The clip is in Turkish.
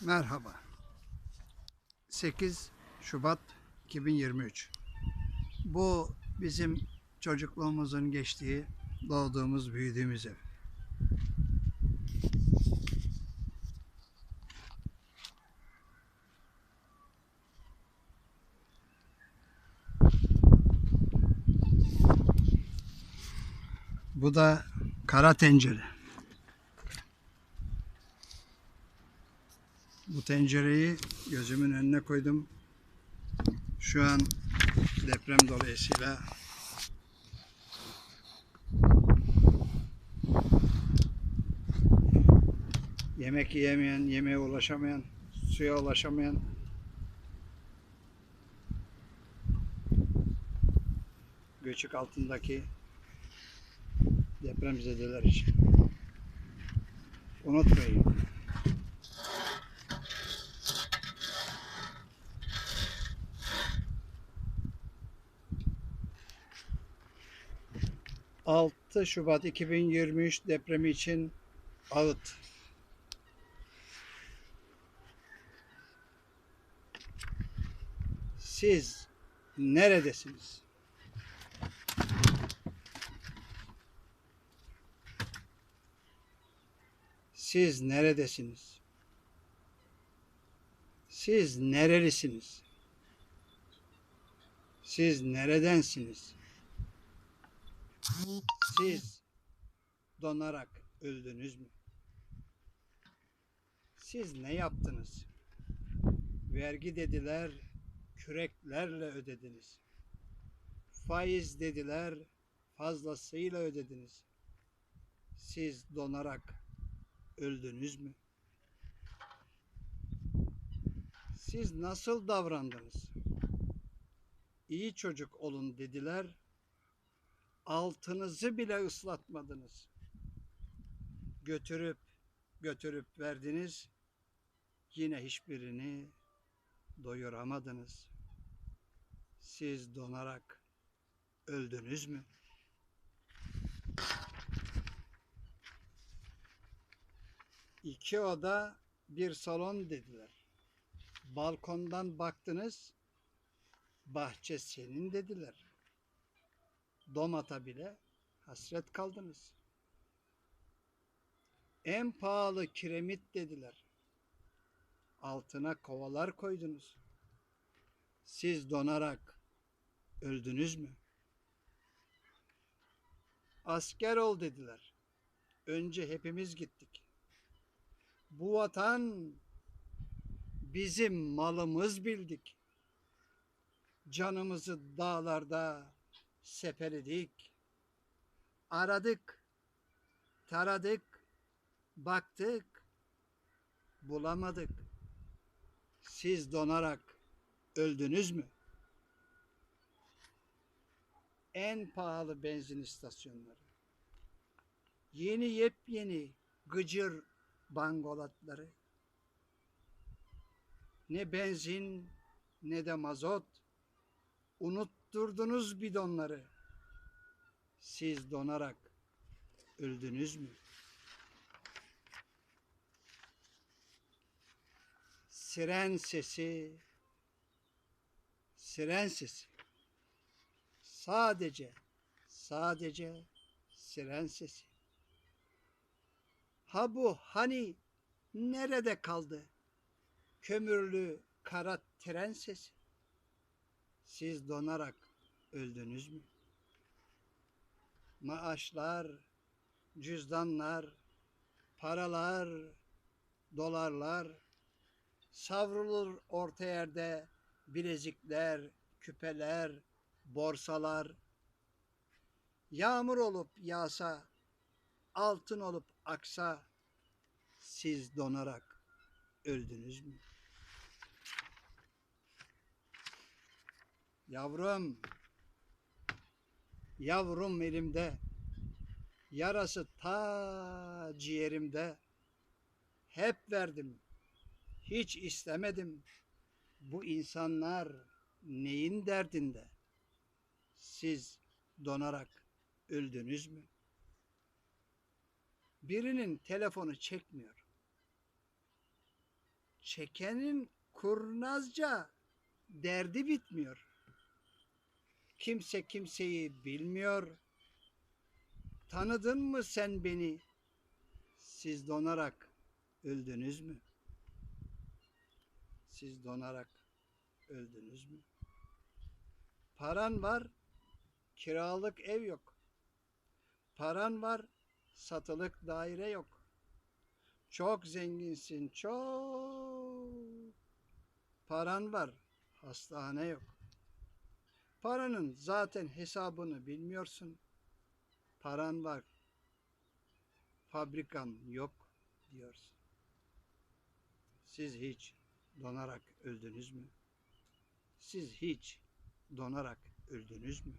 Merhaba. 8 Şubat 2023. Bu bizim çocukluğumuzun geçtiği, doğduğumuz, büyüdüğümüz ev. Bu da kara tencere. Bu tencereyi gözümün önüne koydum. Şu an deprem dolayısıyla yemek yiyemeyen, yemeğe ulaşamayan, suya ulaşamayan göçük altındaki depremzedeler için. Unutmayın. ...6 Şubat 2023 depremi için ağıt. Siz neredesiniz? Siz neredesiniz? Siz nerelisiniz? Siz neredensiniz? Siz donarak öldünüz mü? Siz ne yaptınız? Vergi dediler, küreklerle ödediniz. Faiz dediler, fazlasıyla ödediniz. Siz donarak öldünüz mü? Siz nasıl davrandınız? İyi çocuk olun dediler. Altınızı bile ıslatmadınız. Götürüp götürüp verdiniz. Yine hiçbirini doyuramadınız. Siz donarak öldünüz mü? İki oda, bir salon dediler. Balkondan baktınız, bahçe senin dediler. Domata bile hasret kaldınız. En pahalı kiremit dediler. Altına kovalar koydunuz. Siz donarak öldünüz mü? Asker ol dediler. Önce hepimiz gittik. Bu vatan bizim malımız bildik. Canımızı dağlarda sepeledik. Aradık, taradık, baktık, bulamadık. Siz donarak öldünüz mü? En pahalı benzin istasyonları. Yeni yepyeni gıcır bangolatları. Ne benzin ne de mazot. Unutturdunuz bidonları. Siz donarak öldünüz mü? Siren sesi, siren sesi. Sadece, sadece siren sesi. Ha bu hani nerede kaldı? Kömürlü kara tren sesi. Siz donarak öldünüz mü? Maaşlar, cüzdanlar, paralar, dolarlar savrulur orta yerde bilezikler, küpeler, borsalar. Yağmur olup yağsa, altın olup aksa siz donarak öldünüz mü? Yavrum, yavrum elimde, yarası ta ciğerimde. Hep verdim, hiç istemedim. Bu insanlar neyin derdinde? Siz donarak öldünüz mü? Birinin telefonu çekmiyor. çekenin kurnazca derdi bitmiyor. Kimse kimseyi bilmiyor. Tanıdın mı sen beni? Siz donarak öldünüz mü? Siz donarak öldünüz mü? Paran var, kiralık ev yok. Paran var, satılık daire yok. Çok zenginsin, çok. Paran var, hastane yok. Paranın zaten hesabını bilmiyorsun. Paran var, fabrikan yok diyorsun. Siz hiç donarak öldünüz mü? Siz hiç donarak öldünüz mü?